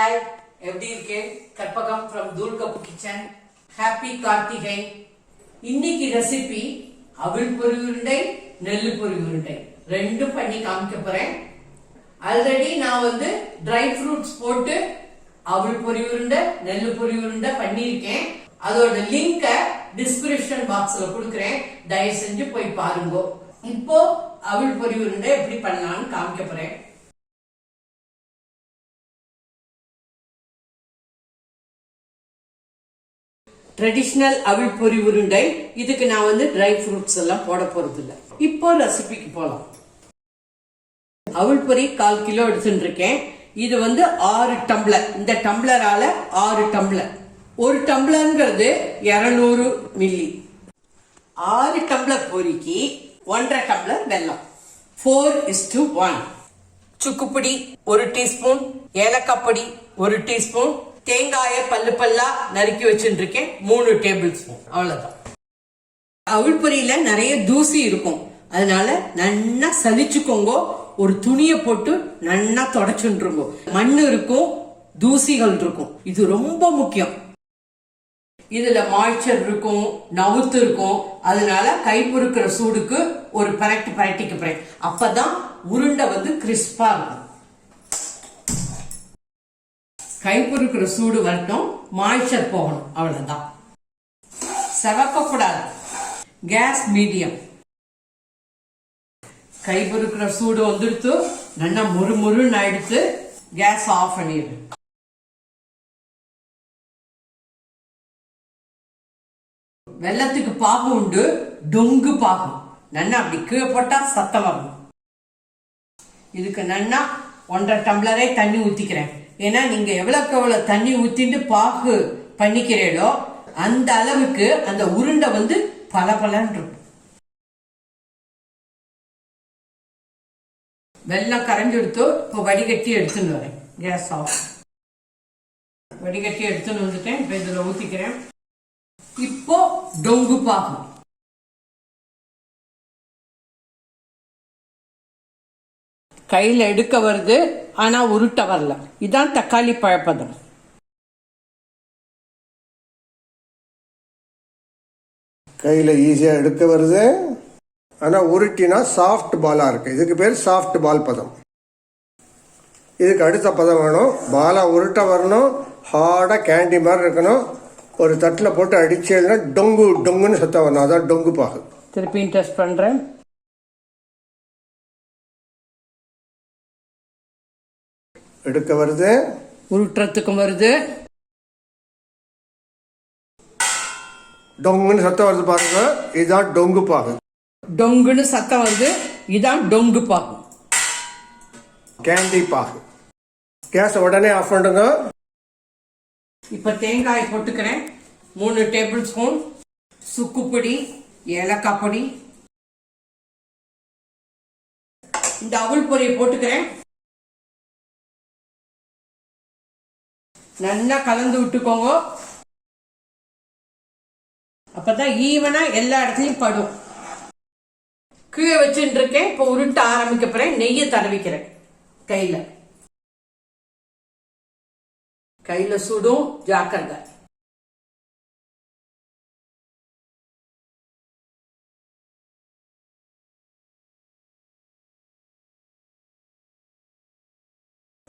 Hi எப்படி இருக்கேன் Karpagam from Dhool kitchen happy Karthigai இன்னைக்கு ரெசிபி அவிழ் பொரி உருண்டை நெல்லு பொரி உருண்டை ரெண்டும் பண்ணி காமிக்க போறேன் ஆல்ரெடி நான் வந்து ட்ரை ஃப்ரூட்ஸ் போட்டு அவிழ் பொரி உருண்டை நெல்லு பொரி உருண்டை பண்ணியிருக்கேன் அதோட லிங்கை டிஸ்கிரிப்ஷன் பாக்ஸ்ல கொடுக்குறேன் தயவு செஞ்சு போய் பாருங்க இப்போ அவிழ் பொரி உருண்டை எப்படி பண்ணலாம்னு காமிக்க போறேன் ட்ரெடிஷ்னல் அவிழ் பொரி உருண்டை. இதுக்கு நான் வந்து ட்ரை ஃப்ரூட்ஸ் எல்லாம் போட போறது இல்லை இப்போ ரெசிபிக்கு போலாம். அவிழ் பொரி கால் கிலோ எடுத்துட்டு இருக்கேன் இது வந்து ஆறு டம்ளர். இந்த டம்ளரால ஆறு டம்ளர். ஒரு டம்ளர்ங்கிறது இருநூறு மில்லி ஆறு டம்ளர் பொரிக்கு ஒன்றரை டம்ளர் வெல்லம். ஃபோர் இஸ் டு ஒன் சுக்குப்பொடி ஒரு டீஸ்பூன். ஏலக்காய் பொடி ஒரு டீஸ்பூன். தேங்காய பல்லு பல்லா நறுக்கி வச்சுட்டு இருக்கேன் மூணு டேபிள் ஸ்பூன் அவ்வளவுதான். அவுள் பொரியில நிறைய தூசி இருக்கும். அதனால நல்லா சலிச்சுக்கோங்க. ஒரு துணியை போட்டு நல்லா தொடச்சுருங்க மண் இருக்கும் தூசிகள் இருக்கும். இது ரொம்ப முக்கியம். இதுல மாய்ச்சர் இருக்கும் நவுத்து இருக்கும். அதனால கை பொறுக்கிற சூடுக்கு ஒரு பரட்டி பரட்டிக்கு போறேன் அப்பதான் உருண்டை வந்து கிறிஸ்பா இருக்கும். கை சூடு வரட்டும் மாய்ச்சர் போகணும் அவ்வளவுதான். செவக்க கூடாது. கேஸ் மீடியம் கை சூடு வந்துடுத்து நல்லா முறு முருன்னு ஆயிடுத்து கேஸ் ஆஃப் பண்ணிடு. வெள்ளத்துக்கு பாகு உண்டு டொங்கு பாகம் நன்னா அப்படி கீழே போட்டா சத்தம் வரும் இதுக்கு நன்னா ஒன்றரை டம்ளரே தண்ணி ஊத்திக்கிறேன். ஏன்னா நீங்க எவ்வளவுக்கு எவ்வளவு தண்ணி ஊத்திட்டு பாகு பண்ணிக்கிறீங்களோ அந்த அளவுக்கு அந்த உருண்டை வந்து பல இருக்கும். வெள்ளம் கரைஞ்சு எடுத்து இப்போ வடிகட்டி எடுத்துன்னு வரேன். கேஸ் ஆஃப் வடிகட்டி எடுத்துன்னு வந்துட்டேன். இப்போ இதில் ஊற்றிக்கிறேன் இப்போ டொங்கு பாகு. கையில் எடுக்க வருது ஆனா உருட்ட வரல. இதான் தக்காளி பழப்பதம். கையில் ஈஸியாக எடுக்க வருது ஆனால் உருட்டினா சாஃப்ட் பாலாக இருக்குது இதுக்கு பேர் சாஃப்ட் பால் பதம். இதுக்கு அடுத்த பதம் வேணும். பாலாக உருட்ட வரணும். ஹார்டாக கேண்டி மாதிரி இருக்கணும். ஒரு தட்டில் போட்டு அடிச்சேன்னா டொங்கு டொங்குன்னு சத்தம் வரணும். அதான் டொங்கு பாகு. திருப்பியும் டெஸ்ட் பண்றேன். எடுக்க வருது. உருட்டுறதுக்கும் வருது. டொங்குன்னு சத்தம் வருது பாருங்க. இதுதான் டொங்கு பாகு. டொங்குன்னு சத்தம் வருது. இதான் டொங்கு பாகும் கேண்டி பாகு. கேஸை உடனே ஆஃப் பண்ணுங்க இப்ப தேங்காய் போட்டுக்கிறேன். மூணு டேபிள் ஸ்பூன் சுக்கு பொடி ஏலக்காய் பொடி. இந்த அவுள் பொரியை போட்டுக்கிறேன். நல்லா கலந்து விட்டுக்கோங்க. அப்பதான் ஈவனா எல்லா இடத்துலயும் படும். கீழே வச்சுட்டு இருக்கேன் இப்போ உருட்ட ஆரம்பிக்க போறேன். நெய்யை தடவிக்கிறேன். கையில. கையில சுடும். ஜாக்கிரதை.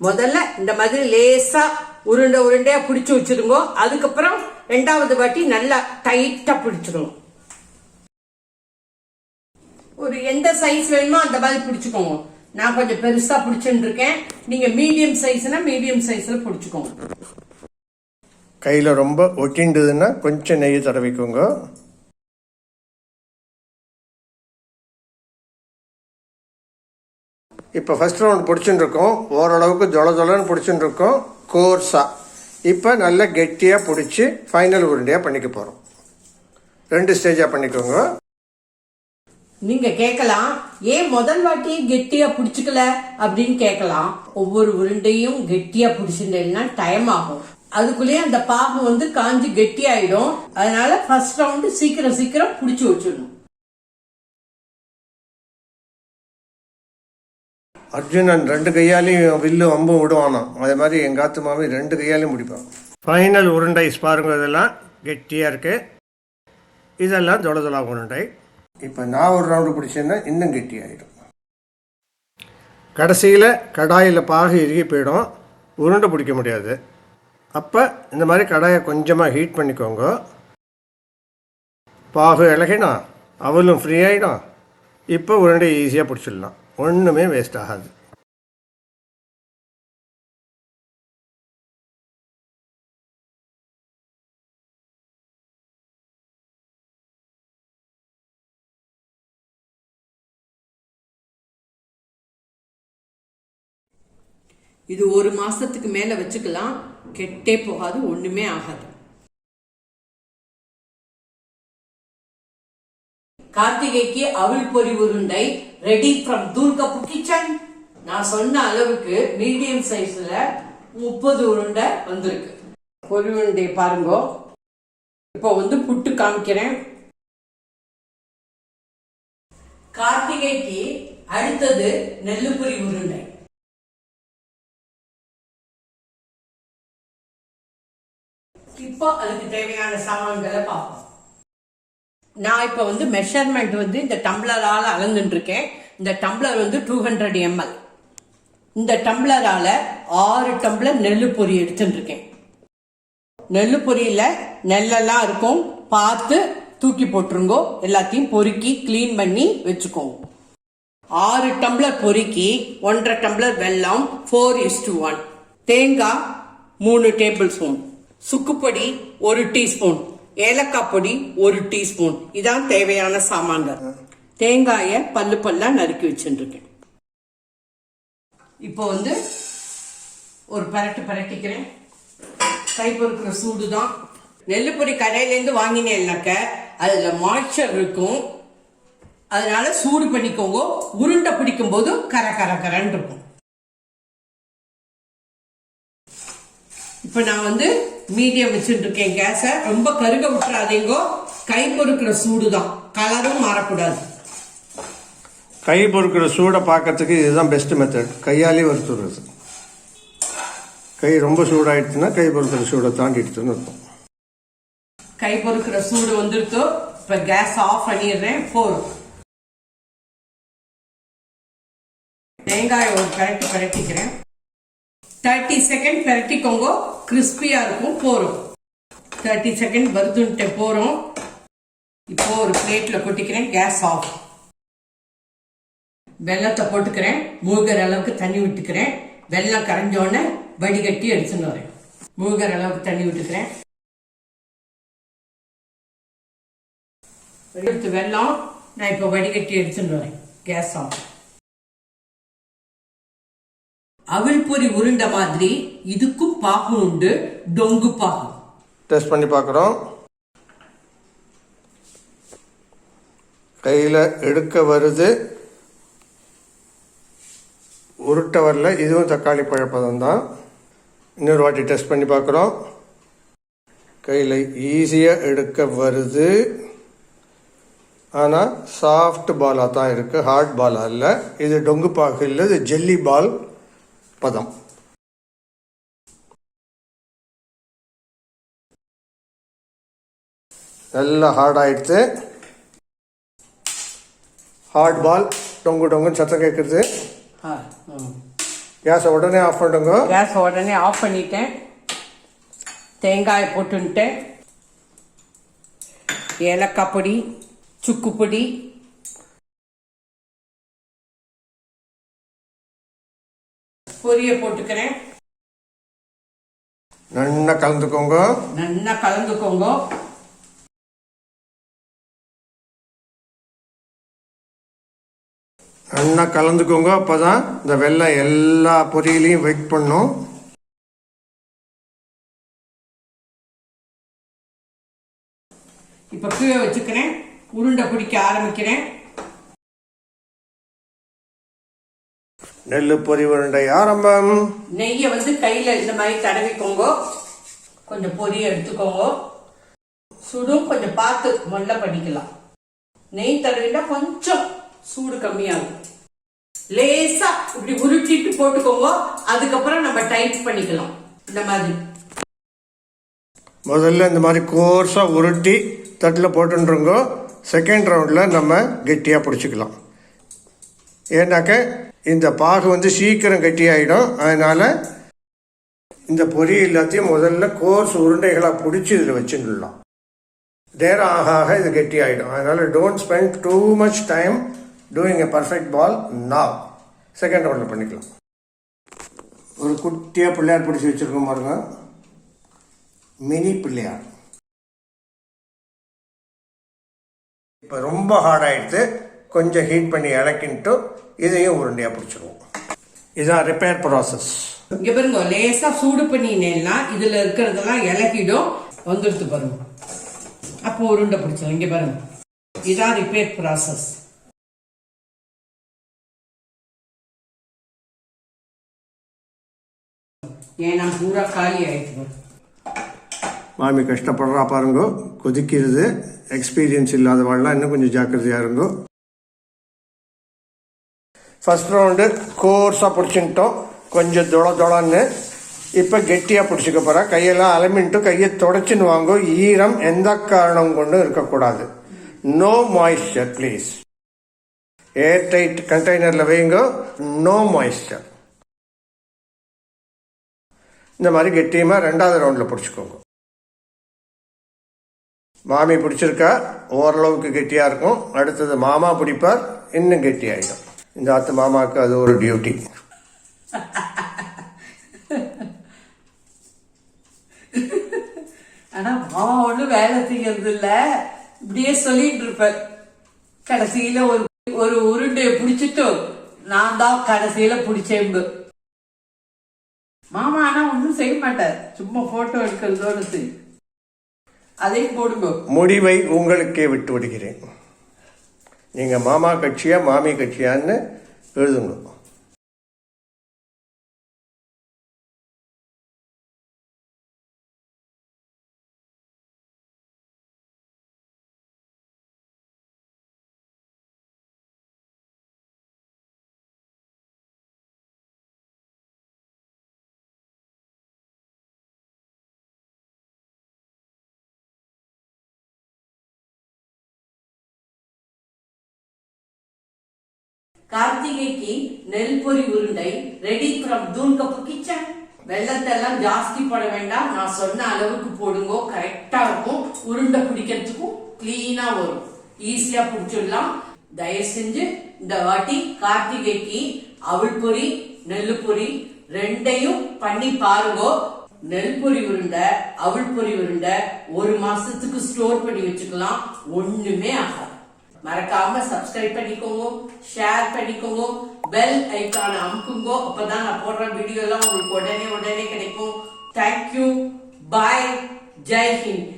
முதல்ல இந்த மாதிரி லேசா உருண்டை உருண்டையா பிடிச்சு வச்சிருங்க. அதுக்கப்புறம் ரெண்டாவது வாட்டி நல்லா டைட்டா பிடிச்சிருங்க. ஒரு எந்த சைஸ் வேணுமோ அந்த மாதிரி பிடிச்சுக்கோங்க. நான் கொஞ்சம் பெருசா பிடிச்சுட்டு இருக்கேன் நீங்க மீடியம் சைஸ்னா மீடியம் சைஸ்ல பிடிச்சுக்கோங்க. கையில் ரொம்ப ஒட்டிண்டதுன்னா கொஞ்சம் நெய்யை தடவிக்கோங்க. இப்போ ஃபர்ஸ்ட் ரவுண்ட் பிடிச்சின்னு இருக்கோம் ஓரளவுக்கு ஜொல ஜொலன்னு பிடிச்சின்னு இருக்கோம் கோர்ஸாக இப்போ நல்லா கெட்டியாக பிடிச்சி ஃபைனல் உருண்டையாக பண்ணிக்க போகிறோம் ரெண்டு ஸ்டேஜாக பண்ணிக்கோங்க. நீங்க கேட்கலாம் ஏன் முதல் வாட்டி கெட்டியா பிடிச்சிக்கல அப்படின்னு கேட்கலாம். ஒவ்வொரு உருண்டையும் கெட்டியா பிடிச்சிருந்தேன்னா டைம் ஆகும். அதுக்குள்ளேயே அந்த பாகம் வந்து காஞ்சி கெட்டி ஆயிடும் அதனால ஃபர்ஸ்ட் ரவுண்டு சீக்கிரம் சீக்கிரம் பிடிச்சி வச்சிடணும். அர்ஜுனன் ரெண்டு கையாலையும் வில்லு அம்பும் விடுவானாம். அதே மாதிரி எங்கள் ஆத்து மாமி ரெண்டு கையாலையும் முடிப்பான் ஃபைனல் உருண்டை பாருங்க இதெல்லாம் கெட்டியாக இருக்குது இதெல்லாம் தொலைதொலா உருண்டை. இப்போ நான் ஒரு ரவுண்டு பிடிச்சேன்னா இன்னும் கெட்டியாயிடும். கடைசியில் கடாயில் பாகு இறுகி போயிடும். உருண்டை பிடிக்க முடியாது. அப்போ இந்த மாதிரி கடாயை கொஞ்சமாக ஹீட் பண்ணிக்கோங்க. பாகு இலகினா அவலும் ஃப்ரீ ஆகிடும் இப்போ உருண்டை ஈஸியாக பிடிச்சிடலாம். ஒன்றுமே வேஸ்ட் ஆகாது. இது ஒரு மாசத்துக்கு மேல வச்சுக்கலாம். கெட்டே போகாது ஒண்ணுமே ஆகாது. கார்த்திகைக்கு அவள் பொறி உருண்டை ரெடி ஃப்ரம் தூர்கப்பு கிச்சன் நான் சொன்ன அளவுக்கு மீடியம் சைஸ்ல முப்பது உருண்டை வந்திருக்கு. ஒரு உருண்டை பாருங்க. இப்போ வந்து புட்டு காமிக்கிறேன். கார்த்திகைக்கு அடுத்தது நெல்லுப்புரி உருண்டை. இப்போ அதுக்கு தேவையான சாமான்களை பார்ப்போம். நான் இப்போ வந்து மெஷர்மெண்ட் வந்து இந்த டம்ளரால் அளந்துட்டுருக்கேன். இந்த டம்ளர் வந்து டூ ஹண்ட்ரட் எம்எல் இந்த டம்ளரால் ஆறு டம்ளர் நெல் பொரி எடுத்துட்டுருக்கேன். இருக்கேன் நெல்லு நெல்லெல்லாம் இருக்கும். பார்த்து தூக்கி போட்டுருங்கோ. எல்லாத்தையும் பொறுக்கி க்ளீன் பண்ணி வச்சுக்கோங்க ஆறு டம்ளர் பொறுக்கி ஒன்றரை டம்ளர் வெல்லம் ஃபோர் இஸ் டு ஒன் தேங்காய் மூணு டேபிள் ஸ்பூன் சுக்குப்பொடி ஒரு டீஸ்பூன் ஏலக்காய் பொடி ஒரு டீஸ்பூன். இதான் தேவையான சாமான்கள். தேங்காயை பல்லு பல்லா நறுக்கி வச்சுருக்கேன். இப்போ வந்து ஒரு பரட்டு பரட்டிக்கிறேன். கை பொறுக்கிற சூடு தான் நெல்லுப்பொடி கடையிலேருந்து வாங்கினேன்னாக்க அதில் மாய்ச்சர் இருக்கும். அதனால சூடு பண்ணிக்கோங்க. உருண்டை பிடிக்கும் போது கர கர கரன்னு இருக்கும். இப்போ நான் வந்து மீடியம் வச்சுட்டு இருக்கேன் கேஸை ரொம்ப கருக விட்டுறாதீங்கோ. கை பொறுக்கிற சூடு தான் கலரும் மாறக்கூடாது. கை பொறுக்கிற சூடை பார்க்கறதுக்கு இதுதான் பெஸ்ட் மெத்தட் கையாலே வறுத்துடுறது. கை ரொம்ப சூடாயிடுச்சுன்னா கை பொறுக்கிற சூடை தாண்டிடுச்சுன்னு இருக்கும் கை பொறுக்கிற சூடு வந்துருத்தோ இப்ப கேஸ் ஆஃப் பண்ணிடுறேன். போதும். தேங்காயை ஒரு பரட்டி பரட்டிக்கிறேன். Thirty second பரட்டிக்கோங்க. கிறிஸ்பியா இருக்கும் போறோம். தேர்ட்டி செகண்ட் வருதுன்ட்டு போறோம். இப்போ ஒரு பிளேட்ல கொட்டிக்கிறேன் கேஸ் ஆஃப் வெள்ளத்தை போட்டுக்கிறேன் மூழ்கிற அளவுக்கு தண்ணி விட்டுக்கிறேன். வெள்ளம் கரைஞ்ச உடனே வடிகட்டி எடுத்துன்னு வரேன். மூழ்கிற அளவுக்கு தண்ணி விட்டுக்கிறேன். எடுத்து வெள்ளம் நான் இப்போ வடிகட்டி எடுத்துன்னு வரேன். கேஸ் ஆஃப் அவிழ் பொரி உருண்டை மாதிரி இதுக்கும் பாகு உண்டு டொங்கு பாகு டெஸ்ட் பண்ணி பார்க்குறோம். கையில் எடுக்க வருது. உருட்ட வரல இதுவும் தக்காளி பழப்பதம் தான் இன்னொரு வாட்டி டெஸ்ட் பண்ணி பார்க்குறோம். கையில் ஈஸியாக எடுக்க வருது. ஆனால் சாஃப்ட் பாலாக தான் இருக்குது ஹார்ட் பாலாக இல்லை. இது டொங்கு பாகு இல்லை இது ஜெல்லி பால் பதம். நல்லா ஹார்ட் ஆயிடுச்சு. ஹார்ட் பால் டொங்கு டொங்குன்னு சத்தம் கேட்குறது கேஸை உடனே ஆஃப் பண்ணுங்க கேஸ் உடனே ஆஃப் பண்ணிட்டேன். தேங்காய் போட்டுன்ட்டேன். ஏலக்காய் பொடி சுக்கு பொடி பொரிய போட்டுக்கிறேன். நல்லா கலந்துக்கோங்க. நல்லா கலந்துக்கோங்க. நல்லா கலந்துக்கோங்க. அப்போ தான் இந்த வெள்ளம் எல்லா பொரியலையும் வெயிட் பண்ணும். இப்ப கீழே வச்சுக்கிறேன். உருண்டை பிடிக்க ஆரம்பிக்கிறேன். நெல்லு பொரி உருண்டை ஆரம்பம். நெய்யை வந்து கையில இந்த மாதிரி தடவிக்கோங்க. கொஞ்சம் பொரிய எடுத்துக்கோங்க. சுடும் கொஞ்சம் பார்த்து மொல்ல பண்ணிக்கலாம். நெய் தடவினா கொஞ்சம் சூடு கம்மியாகும். லேசா இப்படி உருட்டிட்டு போட்டுக்கோங்க. அதுக்கப்புறம் நம்ம டைட் பண்ணிக்கலாம். இந்த மாதிரி. முதல்ல இந்த மாதிரி கோர்ஸாக உருட்டி தட்டில் போட்டுருங்கோ செகண்ட் ரவுண்டில் நம்ம கெட்டியாக பிடிச்சிக்கலாம். ஏன்னாக்க இந்த பாகு வந்து சீக்கிரம் கட்டியாயிடும். அதனால் இந்த பொரி எல்லாத்தையும் முதல்ல கோர்ஸ் உருண்டைகளாக பிடிச்சி இதில் வச்சுடலாம் நேரம் ஆக ஆக இது கெட்டியாயிடும். அதனால் don't spend too much time doing a perfect ball now second ரவுண்டில் பண்ணிக்கலாம். ஒரு குட்டியாக பிள்ளையார் பிடிச்சி வச்சுருக்கோம் பாருங்க. மினி பிள்ளையார். இப்போ ரொம்ப ஹார்ட் ஆயிடுத்து கொஞ்சம் ஹீட் பண்ணி இறக்கின்ட்டு இதையும் உருண்டையாக பிடிச்சிருவோம். இதுதான் ரிப்பேர் ப்ராசஸ் இங்க பாருங்க லேசா சூடு பண்ணினேன்னா இதுல இருக்கிறதெல்லாம் இலக்கிடும். வந்துடுத்து பாருங்க. அப்போ உருண்டை பிடிச்சோம் இங்க பாருங்க. இதான் ரிப்பேர் ப்ராசஸ் ஏன்னா பூரா காலி ஆயிடுச்சு. மாமி கஷ்டப்படுறா பாருங்க. கொதிக்கிறது. எக்ஸ்பீரியன்ஸ் இல்லாதவாள்லாம் இன்னும் கொஞ்சம் ஜாக்கிரதையாக இருங்கோ. ஃபர்ஸ்ட் ரவுண்டு கோர்ஸாக பிடிச்சிட்டோம் கொஞ்சம் தொட தொடன்னு இப்போ கெட்டியாக பிடிச்சிக்க போகிறேன் கையெல்லாம் அலமின்ட்டு கையை தொடச்சின்னு வாங்கோ. ஈரம் எந்த காரணம் கொண்டும் இருக்கக்கூடாது. No moisture please air tight கண்டெய்னரில் வைங்க. நோ மாய்ஸ்சர் இந்த மாதிரி கெட்டியமாக ரெண்டாவது ரவுண்டில் பிடிச்சிக்கோங்க. மாமி பிடிச்சிருக்கா. ஓரளவுக்கு கெட்டியாக இருக்கும். அடுத்தது மாமா பிடிப்பார். இன்னும் கெட்டியாயிடும். இந்த ஆத்து மாமாவுக்கு அது ஒரு டியூட்டி ஆனா மாமா ஒண்ணும் வேலை செய்யறது இல்ல இப்படியே சொல்லிட்டு இருப்பேன். கடைசியில ஒரு ஒரு உருண்டையை பிடிச்சிட்டு நான் தான் கடைசியில பிடிச்சேன் மாமா ஆனா ஒண்ணும் செய்ய மாட்டார். சும்மா போட்டோ எடுக்கிறதோட சரி அதையும் போடுங்க. முடிவை உங்களுக்கே விட்டு விடுகிறேன். நீங்கள் மாமா கட்சியா மாமி கட்சியான்னு எழுதுங்க. கார்த்திகைக்கு நெல் பொரி உருண்டை ரெடி ஃப்ரம் தூன் கப்பு கிச்சன். வெள்ளத்தெல்லாம் ஜாஸ்தி போட வேண்டாம். நான் சொன்ன அளவுக்கு போடுங்கோ கரெக்டா இருக்கும். உருண்டை பிடிக்கிறதுக்கும் கிளீனா வரும். ஈஸியா பிடிச்சிடலாம். தயவு செஞ்சு இந்த வாட்டி கார்த்திகைக்கு அவள் பொரி நெல்லு பொரி ரெண்டையும் பண்ணி பாருங்க. நெல் பொரி உருண்டை அவள் பொரி உருண்டை ஒரு மாசத்துக்கு ஸ்டோர் பண்ணி வச்சுக்கலாம். ஒண்ணுமே ஆகாது. மறக்காம சப்ஸ்கிரைப் பண்ணிக்கோங்க ஷேர் பண்ணிக்கோங்க பெல் ஐக்கான அமுக்குங்க. அப்பதான் நான் போடுற வீடியோ எல்லாம் உங்களுக்கு உடனே உடனே கிடைக்கும். Thank you bye Jai Hind